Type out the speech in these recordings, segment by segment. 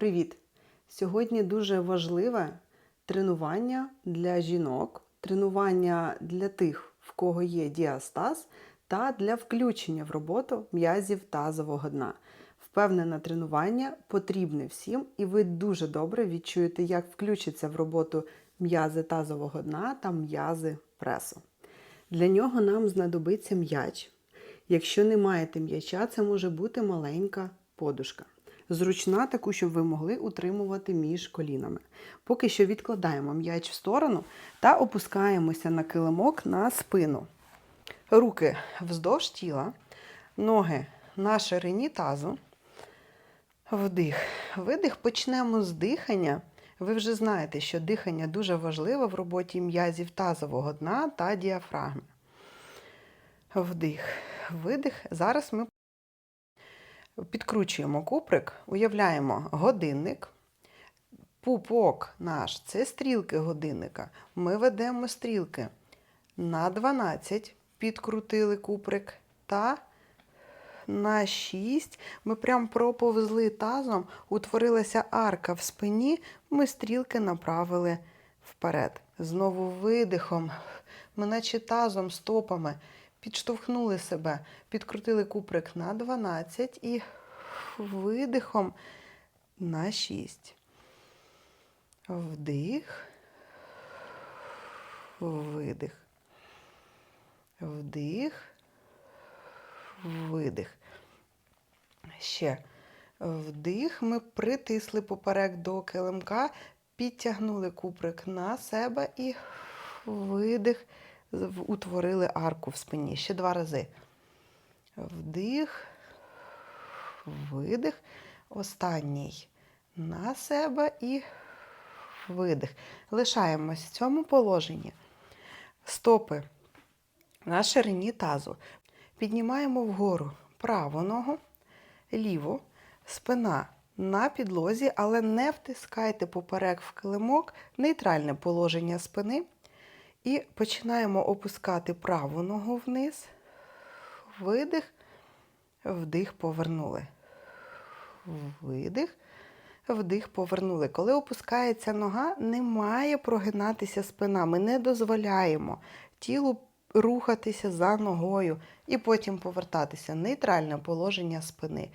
Привіт! Сьогодні дуже важливе тренування для жінок, тренування для тих, в кого є діастаз, та для включення в роботу м'язів тазового дна. Впевнене тренування потрібне всім, і ви дуже добре відчуєте, як включиться в роботу м'язи тазового дна та м'язи пресу. Для нього нам знадобиться м'яч. Якщо не маєте м'яча, це може бути маленька подушка. Зручна таку, щоб ви могли утримувати між колінами. Поки що відкладаємо м'яч в сторону та опускаємося на килимок на спину. Руки вздовж тіла, ноги на ширині тазу. Вдих. Видих. Почнемо з дихання. Ви вже знаєте, що дихання дуже важливе в роботі м'язів тазового дна та діафрагми. Вдих, видих. Зараз ми підкручуємо куприк, уявляємо годинник. Пупок наш це стрілки годинника. Ми ведемо стрілки на 12, підкрутили куприк та на 6. Ми прям проповзли тазом, утворилася арка в спині, ми стрілки направили вперед. Знову видихом, ми наче тазом, стопами підштовхнули себе, підкрутили куприк на 12 і видихом на 6. Вдих, видих. Вдих, видих. Ще вдих. Ми притисли поперек до килимка, підтягнули куприк на себе і видих, утворили арку в спині. Ще два рази. Вдих, видих. Останній на себе і видих. Лишаємось в цьому положенні. Стопи на ширині тазу. Піднімаємо вгору праву ногу, ліву, спина на підлозі, але не втискайте поперек в килимок, нейтральне положення спини. І починаємо опускати праву ногу вниз, видих, вдих, повернули. Видих, вдих, повернули. Коли опускається нога, не має прогинатися спина. Ми не дозволяємо тілу рухатися за ногою і потім повертатися. Нейтральне положення спини.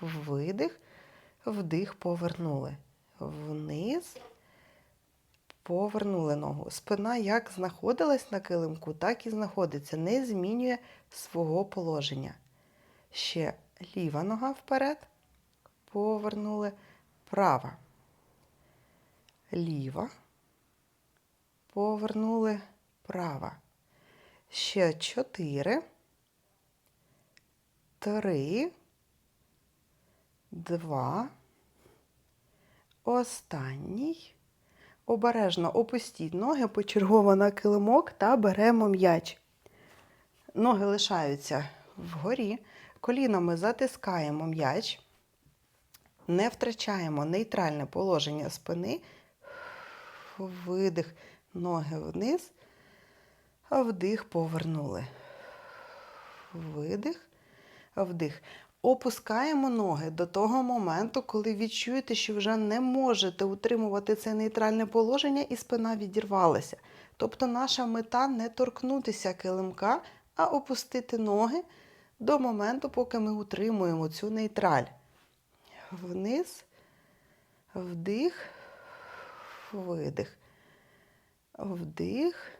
Видих, вдих, повернули. Вниз, повернули ногу. Спина як знаходилась на килимку, так і знаходиться. Не змінює свого положення. Ще ліва нога вперед. Повернули. Права. Ліва. Повернули. Права. Ще чотири. Три. Два. Останній. Обережно опустіть ноги почергово на килимок та беремо м'яч. Ноги лишаються вгорі. Колінами затискаємо м'яч. Не втрачаємо нейтральне положення спини. Видих, ноги вниз. Вдих, повернули. Видих, вдих. Опускаємо ноги до того моменту, коли відчуєте, що вже не можете утримувати це нейтральне положення і спина відірвалася. Тобто наша мета не торкнутися килимка, а опустити ноги до моменту, поки ми утримуємо цю нейтраль. Вниз, вдих, видих. Вдих,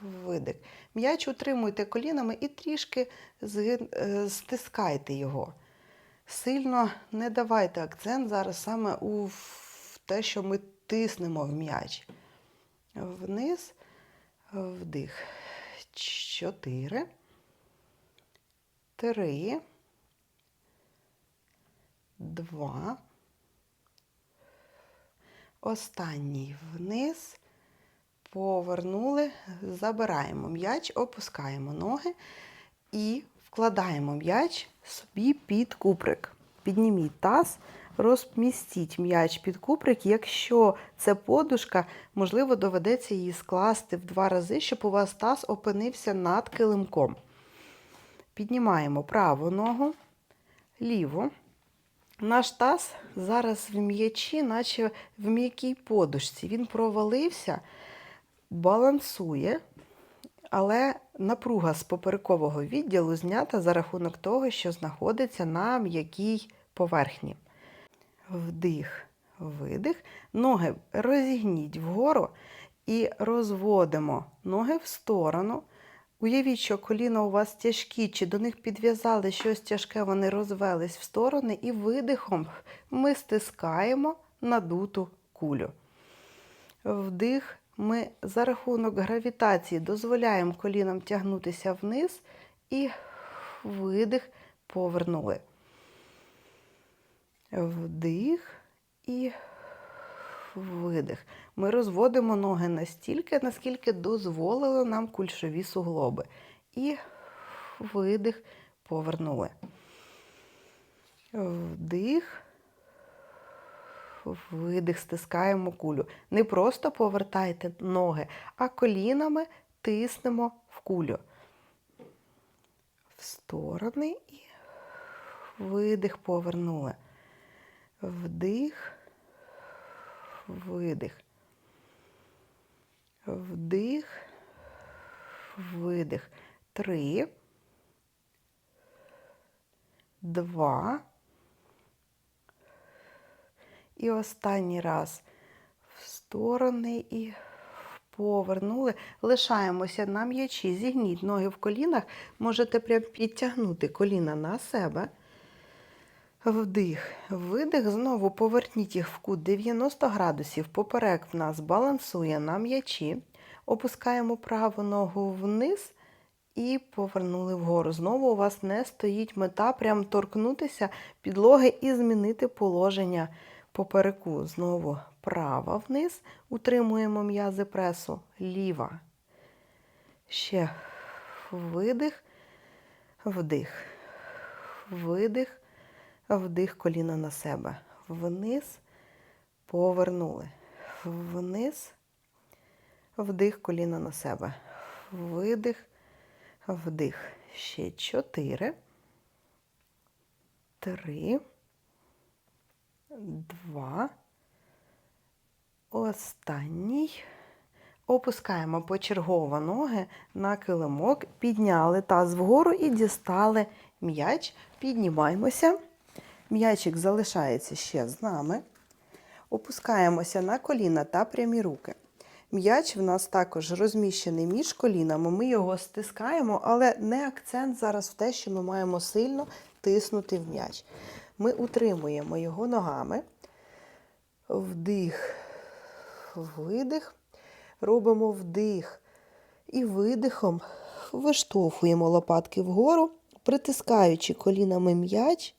видих. М'яч утримуйте колінами і трішки е, стискайте його. Сильно не давайте акцент зараз саме у те, що ми тиснемо в м'яч. Вниз, вдих. Чотири. Три. Два. Останній вниз. Повернули, забираємо м'яч, опускаємо ноги і вкладаємо м'яч собі під куприк. Підніміть таз, розмістіть м'яч під куприк. Якщо це подушка, можливо, доведеться її скласти в два рази, щоб у вас таз опинився над килимком. Піднімаємо праву ногу, ліву, Наш таз зараз в м'ячі, наче в м'якій подушці. Він провалився, балансує, але напруга з поперекового відділу знята за рахунок того, що знаходиться на м'якій поверхні. Вдих, видих. Ноги розігніть вгору і розводимо ноги в сторону. Уявіть, що коліна у вас тяжкі, чи до них підв'язали щось тяжке, вони розвелись в сторони, і видихом ми стискаємо надуту кулю. Вдих, ми за рахунок гравітації дозволяємо колінам тягнутися вниз і видих повернули. Вдих і видих. Ми розводимо ноги настільки, наскільки дозволили нам кульшові суглоби. І видих, повернули. Вдих, видих, стискаємо кулю. Не просто повертайте ноги, а колінами тиснемо в кулю. В сторони і видих, повернули. Вдих, видих. Вдих, видих. Три. Два. І останній раз в сторони і повернули. Лишаємося на м'ячі. Зігніть ноги в колінах. Можете прям підтягнути коліна на себе. Вдих, видих. Знову поверніть їх в кут 90 градусів. Поперек в нас балансує на м'ячі. Опускаємо праву ногу вниз і повернули вгору. Знову у вас не стоїть мета прям торкнутися підлоги і змінити положення попереку. Знову права вниз. Утримуємо м'язи пресу. Ліва. Ще видих, вдих, видих. Вдих коліна на себе. Вниз, повернули. Вниз, вдих коліна на себе. Видих, вдих. Ще чотири. Три. Два. Останній. Опускаємо почергово ноги на килимок, підняли таз вгору і дістали м'яч. Піднімаємося. М'ячик залишається ще з нами. Опускаємося на коліна та прямі руки. М'яч в нас також розміщений між колінами. Ми його стискаємо, але не акцент зараз в те, що ми маємо сильно тиснути в м'яч. Ми утримуємо його ногами. Вдих, видих. Робимо вдих і видихом виштовхуємо лопатки вгору, притискаючи колінами м'яч.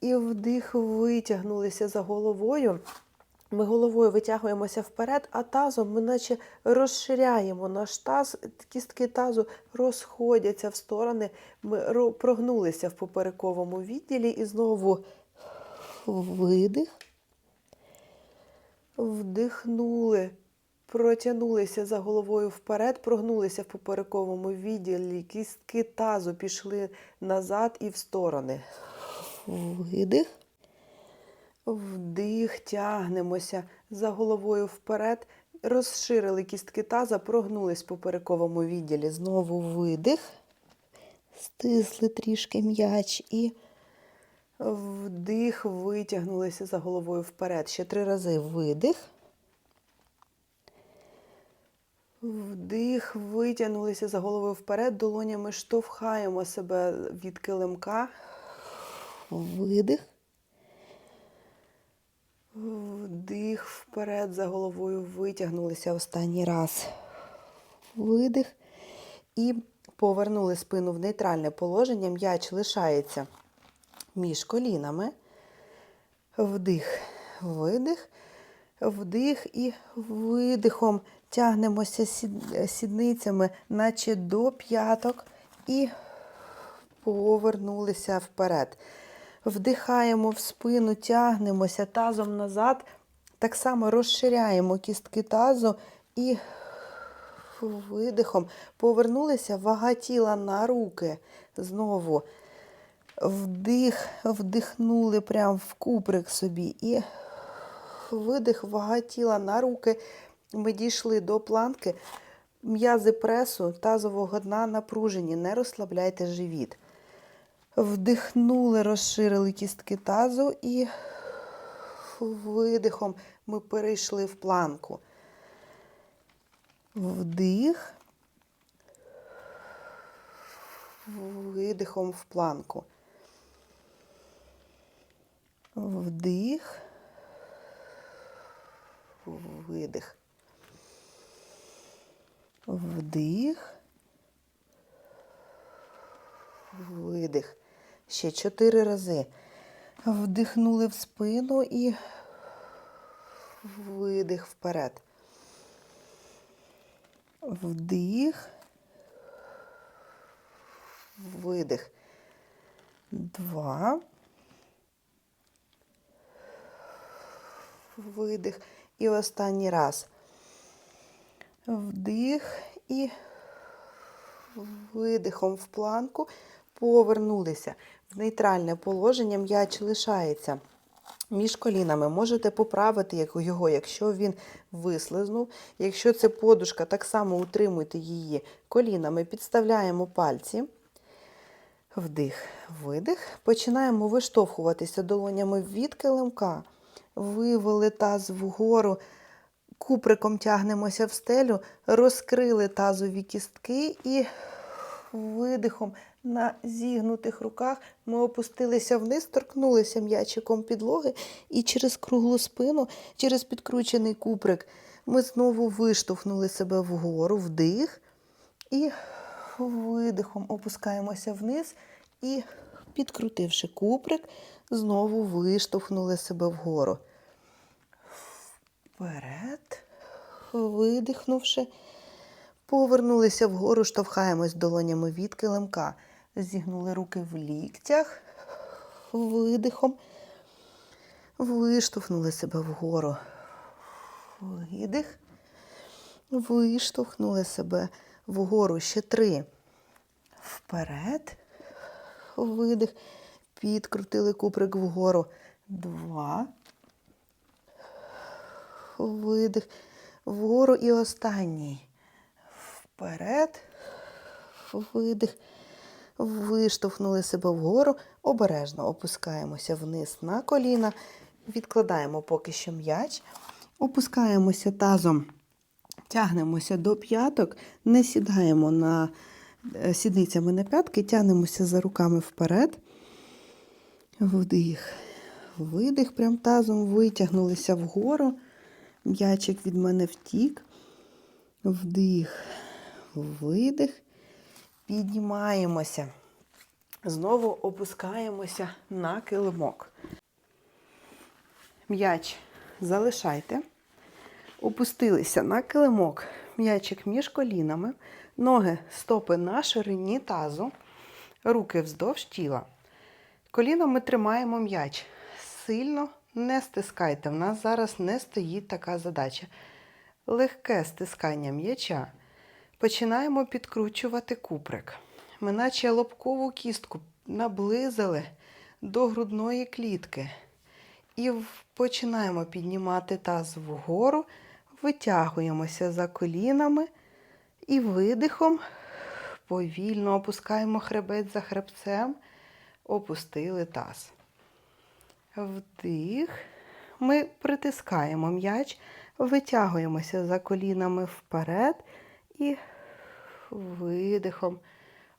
І вдих витягнулися за головою. Ми головою витягуємося вперед, а тазом ми наче розширяємо наш таз, кістки тазу розходяться в сторони. Ми прогнулися в поперековому відділі і знову видих. Вдихнули, протягнулися за головою вперед, прогнулися в поперековому відділі, кістки тазу пішли назад і в сторони. Видих. Вдих, тягнемося за головою вперед. Розширили кістки таза, прогнулись в поперековому відділі. Знову видих. Стисли трішки м'яч і вдих, витягнулися за головою вперед. Ще три рази видих. Вдих, витягнулися за головою вперед. Долонями штовхаємо себе від килимка. Видих. Вдих вперед за головою витягнулися останній раз. Видих. І повернули спину в нейтральне положення. М'яч лишається між колінами. Вдих, видих, вдих і видихом тягнемося сідницями, наче до п'яток, і повернулися вперед. Вдихаємо в спину, тягнемося тазом назад. Так само розширяємо кістки тазу і видихом повернулися вага тіла на руки. Знову Вдих, вдихнули прямо в куприк собі. І видих, вага тіла на руки. Ми дійшли до планки. М'язи пресу, тазового дна напружені. Не розслабляйте живіт. Вдихнули, розширили кістки тазу і видихом ми перейшли в планку. Вдих. Видихом в планку. Вдих. Видих. Вдих. Видих. Ще чотири рази. Вдихнули в спину і видих вперед. Вдих. Видих. Два. Видих. І останній раз. Вдих і видихом в планку повернулися. Нейтральне положення м'яч лишається між колінами. Можете поправити його, якщо він вислизнув. Якщо це подушка, так само утримуйте її колінами, підставляємо пальці. Вдих, видих. Починаємо виштовхуватися долонями від килимка. Вивели таз вгору, куприком тягнемося в стелю, розкрили тазові кістки і видихом на зігнутих руках ми опустилися вниз, торкнулися м'ячиком підлоги і через круглу спину, через підкручений куприк ми знову виштовхнули себе вгору, вдих. І видихом опускаємося вниз і, підкрутивши куприк, знову виштовхнули себе вгору. Вперед, видихнувши, повернулися вгору, штовхаємось долонями від килимка. Зігнули руки в ліктях, видихом, виштовхнули себе вгору. Видих. Виштовхнули себе вгору ще три. Вперед. Видих. Підкрутили куприк вгору. Два. Видих. Вгору і останній. Вперед. Видих. Виштовхнули себе вгору. Обережно опускаємося вниз на коліна. Відкладаємо поки що м'яч. Опускаємося тазом. Тягнемося до п'яток, не сідаємо на е, сідницями на п'ятки, тягнемося за руками вперед. Вдих, видих, прям тазом витягнулися вгору. М'ячик від мене втік. Вдих, видих. Піднімаємося. Знову опускаємося на килимок. М'яч залишайте. Опустилися на килимок, м'ячик між колінами, ноги, стопи на ширині тазу, руки вздовж тіла. Колінами тримаємо м'яч. Сильно не стискайте. В нас зараз не стоїть така задача. Легке стискання м'яча. Починаємо підкручувати куприк. Ми наче лобкову кістку наблизили до грудної клітки. І починаємо піднімати таз вгору, витягуємося за колінами і видихом повільно опускаємо хребець за хребцем, опустили таз. Вдих. Ми притискаємо м'яч, витягуємося за колінами вперед і видихом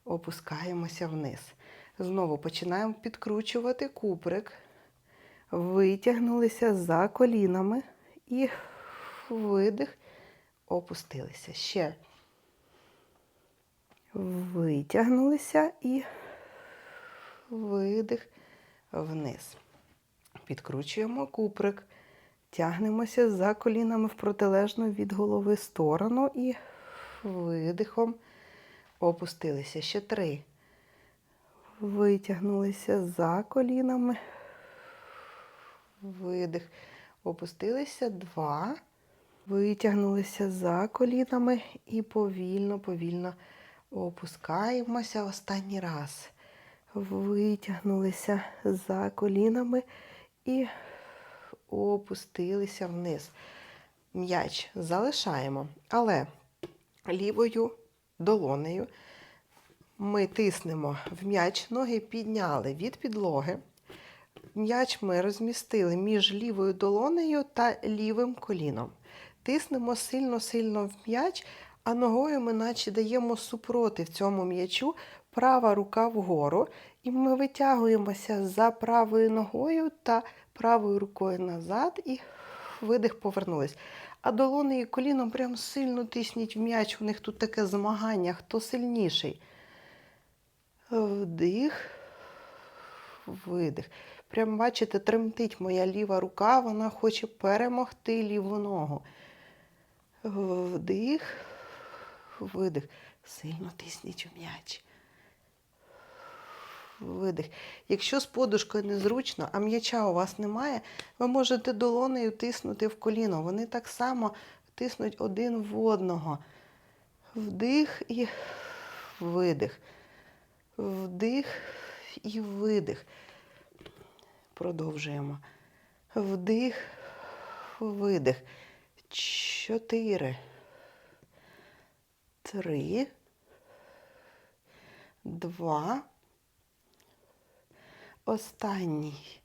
опускаємося вниз. Знову починаємо підкручувати куприк. Витягнулися за колінами і видих, опустилися. Ще. Витягнулися і видих вниз. Підкручуємо куприк, тягнемося за колінами в протилежну від голови сторону і видихом опустилися. Ще три. Витягнулися за колінами. Видих. Опустилися два. Витягнулися за колінами і повільно, повільно опускаємося останній раз. витягнулися за колінами і опустилися вниз. М'яч залишаємо, але лівою долонею ми тиснемо в м'яч, ноги підняли від підлоги. М'яч ми розмістили між лівою долонею та лівим коліном. Тиснемо сильно-сильно в м'яч, а ногою ми наче даємо супротив цьому м'ячу, права рука вгору, і ми витягуємося за правою ногою та правою рукою назад і видих повернулись. А долонею і коліном прям сильно тисніть в м'яч. У них тут таке змагання, хто сильніший. Вдих, видих. Прям бачите, тремтить моя ліва рука, вона хоче перемогти ліву ногу. Вдих, видих. Сильно тисніть у м'яч. Видих. Якщо з подушкою незручно, а м'яча у вас немає, ви можете долонею тиснути в коліно. Вони так само тиснуть один в одного. Вдих і видих. Вдих і видих. Продовжуємо. Вдих, видих. Чотири. Три. Два. Останній.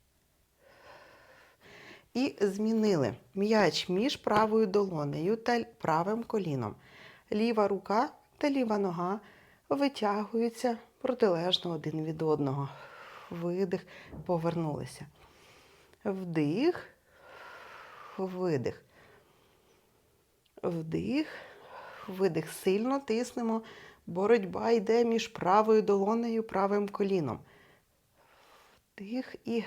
І змінили м'яч між правою долонею та правим коліном. Ліва рука та ліва нога витягуються протилежно один від одного. Видих, повернулися. Вдих, видих. Вдих, видих. Сильно тиснемо. Боротьба йде між правою долонею правим коліном. Вдих і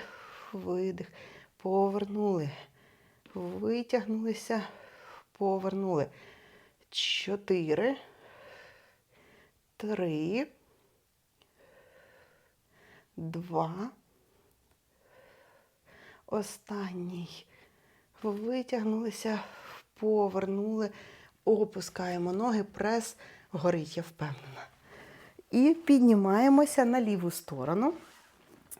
видих. Повернули. Витягнулися, повернули. Чотири. Три. Два. Останній. Витягнулися, повернули, опускаємо ноги, прес горить, я впевнена. І піднімаємося на ліву сторону.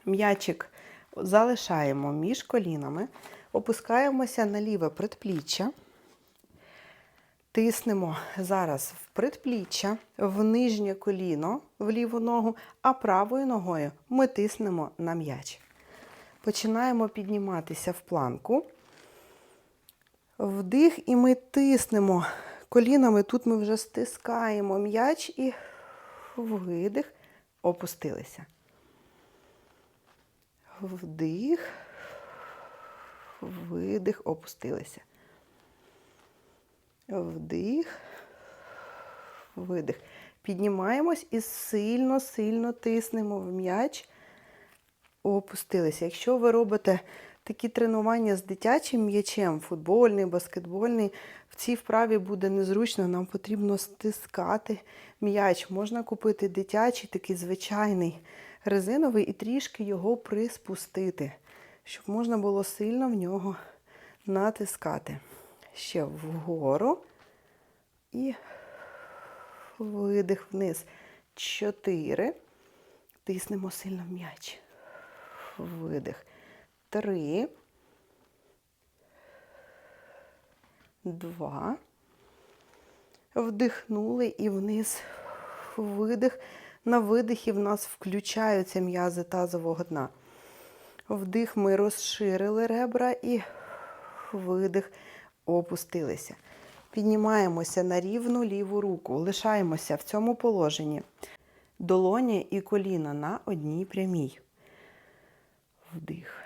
М'ячик залишаємо між колінами, опускаємося на ліве предпліччя. Тиснемо зараз в предпліччя, в нижнє коліно, в ліву ногу, а правою ногою ми тиснемо на м'яч. Починаємо підніматися в планку. Вдих, і ми тиснемо колінами. Тут ми вже стискаємо м'яч і видих, опустилися. Вдих, видих, опустилися. Вдих, видих. Піднімаємось і сильно-сильно тиснемо в м'яч. Опустилися. Якщо ви робите такі тренування з дитячим м'ячем, футбольний, баскетбольний, в цій вправі буде незручно, нам потрібно стискати м'яч. Можна купити дитячий, такий звичайний резиновий і трішки його приспустити, щоб можна було сильно в нього натискати. Ще вгору і видих вниз. Чотири. Тиснемо сильно в м'яч. Видих. Три. Два. Вдихнули і вниз. Видих. На видихі в нас включаються м'язи тазового дна. Вдих ми розширили ребра і видих, опустилися. Піднімаємося на рівну ліву руку. Лишаємося в цьому положенні. Долоні і коліна на одній прямій. Вдих,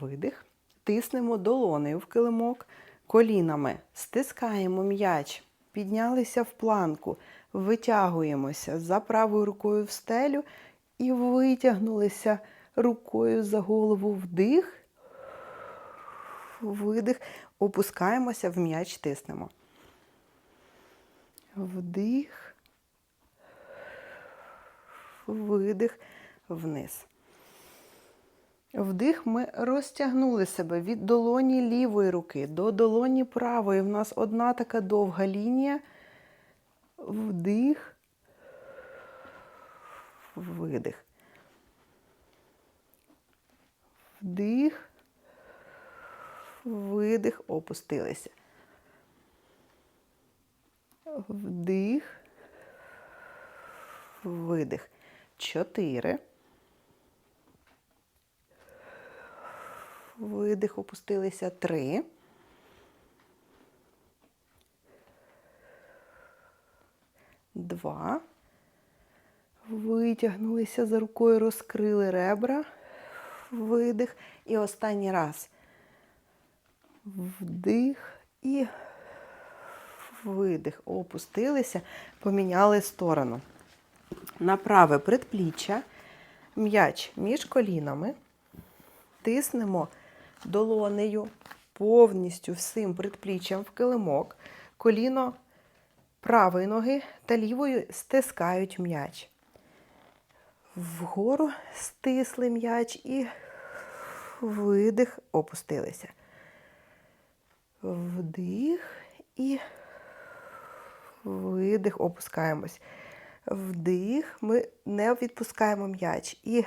видих. Тиснемо долонею в килимок, колінами стискаємо м'яч, піднялися в планку, витягуємося за правою рукою в стелю і витягнулися рукою за голову вдих, видих, опускаємося в м'яч, тиснемо. Вдих, видих, вниз. Вдих ми розтягнули себе від долоні лівої руки до долоні правої. В нас одна така довга лінія. Вдих, видих. Вдих. Видих, опустилися. Вдих. Видих. Чотири. Видих, опустилися. Три. Два. Витягнулися за рукою, розкрили ребра. Видих. І останній раз. Вдих і видих. Опустилися, поміняли сторону. На праве предпліччя, м'яч між колінами. Тиснемо долонею повністю всім предпліччям в килимок. Коліно правої ноги та лівої стискають м'яч. Вгору стисли м'яч і видих, опустилися. Вдих і видих, опускаємось. Вдих, ми не відпускаємо м'яч. І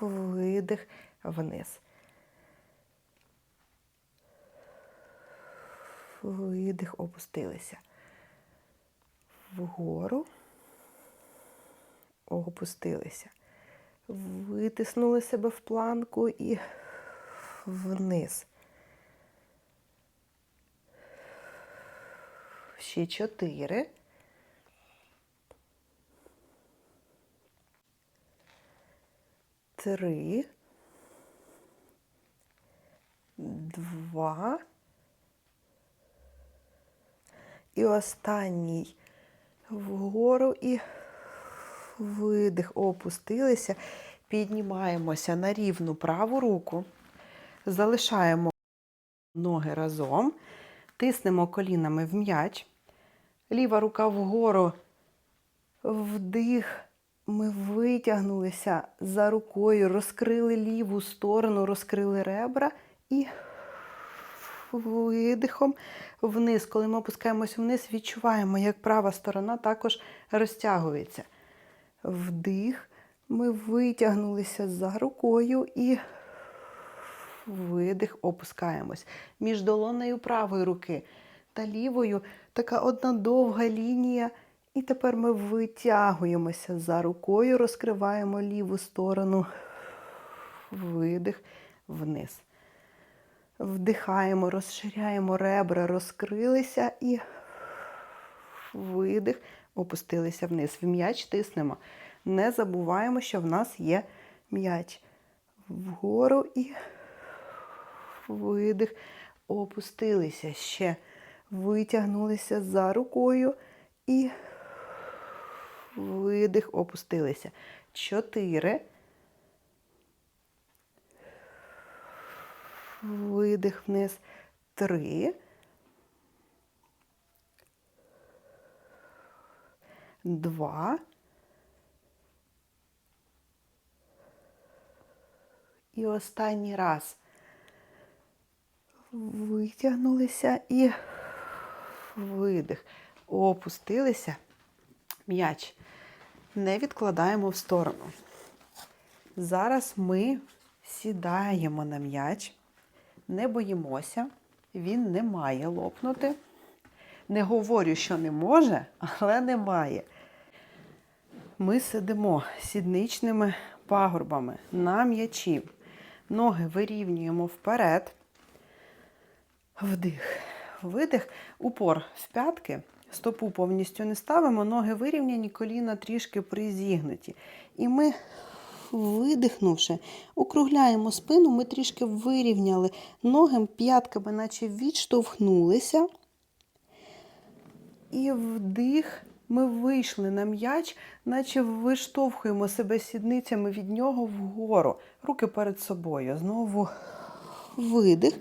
видих вниз. Видих, опустилися. Вгору. Опустилися. Витиснули себе в планку і вниз. Ще чотири. Три. Два. І останній вгору і видих. Опустилися. Піднімаємося на рівну праву руку. Залишаємо ноги разом. Тиснемо колінами в м'яч. Ліва рука вгору. Вдих. Ми витягнулися за рукою, розкрили ліву сторону, розкрили ребра і видихом вниз. Коли ми опускаємось вниз, відчуваємо, як права сторона також розтягується. Вдих. Ми витягнулися за рукою і видих, опускаємось. Між долонею правої руки та лівою така одна довга лінія. І тепер ми витягуємося за рукою, розкриваємо ліву сторону, видих вниз. Вдихаємо, розширяємо ребра, розкрилися і видих, опустилися вниз. В м'яч тиснемо. Не забуваємо, що в нас є м'яч. Вгору і видих, опустилися ще. Витягнулися за рукою і видих, опустилися. Чотири. Видих вниз. Три. Два. І останній раз. Витягнулися і видих. Опустилися. М'яч. Не відкладаємо в сторону. Зараз ми сідаємо на м'яч, не боїмося, він не має лопнути. Не говорю, що не може, але не має. Ми сидимо сідничними пагорбами на м'ячі. Ноги вирівнюємо вперед. Вдих. Видих, упор в п'ятки. Стопу повністю не ставимо, ноги вирівняні, коліна трішки призігнуті. І ми, видихнувши, округляємо спину, ми трішки вирівняли ноги, п'ятками, наче відштовхнулися. І вдих, ми вийшли на м'яч, наче виштовхуємо себе сідницями від нього вгору. Руки перед собою. Знову видих.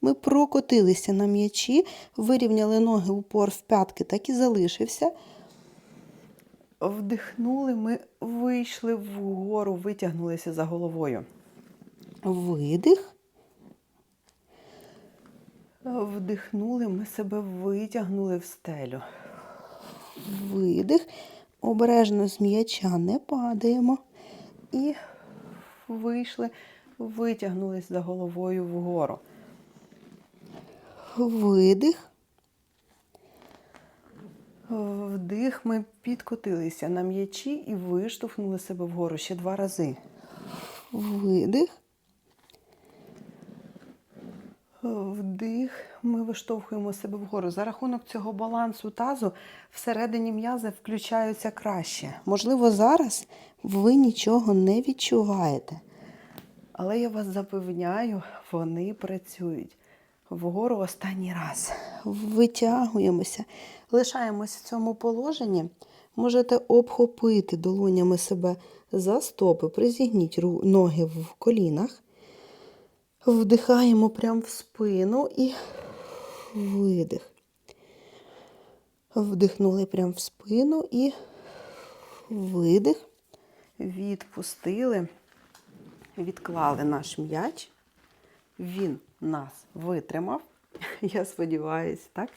Ми прокотилися на м'ячі, вирівняли ноги упор в п'ятки, так і залишився. Вдихнули, ми вийшли вгору, витягнулися за головою. Видих. Вдихнули, ми себе витягнули в стелю. Видих. Обережно з м'яча не падаємо. І вийшли, витягнулись за головою вгору. Видих. Вдих, ми підкотилися на м'ячі і виштовхнули себе вгору ще два рази. Видих. Вдих, ми виштовхуємо себе вгору. За рахунок цього балансу тазу всередині м'язи включаються краще. Можливо, зараз ви нічого не відчуваєте. Але я вас запевняю, вони працюють. Вгору останній раз. Витягуємося. Лишаємось в цьому положенні. Можете обхопити долонями себе за стопи, призігніть ноги в колінах. Вдихаємо прямо в спину і видих. Вдихнули прямо в спину і видих. Відпустили, відклали наш м'яч. Він нас витримав, я сподіваюся, так?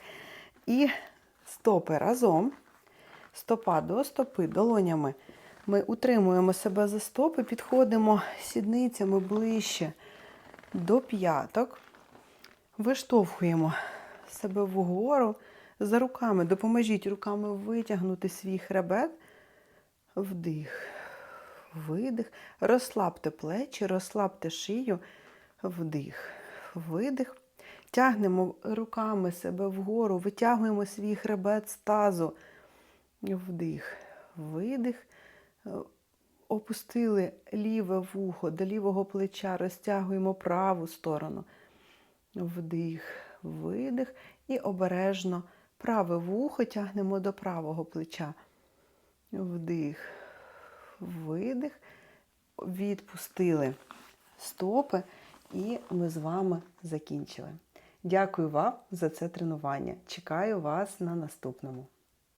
І стопи разом, стопа до стопи, долонями. Ми утримуємо себе за стопи, підходимо сідницями ближче до п'яток, виштовхуємо себе вгору за руками. Допоможіть руками витягнути свій хребет. Вдих, видих. Розслабте плечі, розслабте шию. Вдих, видих. Тягнемо руками себе вгору, витягуємо свій хребет з тазу. Вдих, видих. Е, Опустили ліве вухо до лівого плеча, розтягуємо праву сторону. Вдих, видих. І обережно праве вухо тягнемо до правого плеча. Вдих, видих. Відпустили стопи, і ми з вами закінчили. Дякую вам за це тренування. Чекаю вас на наступному.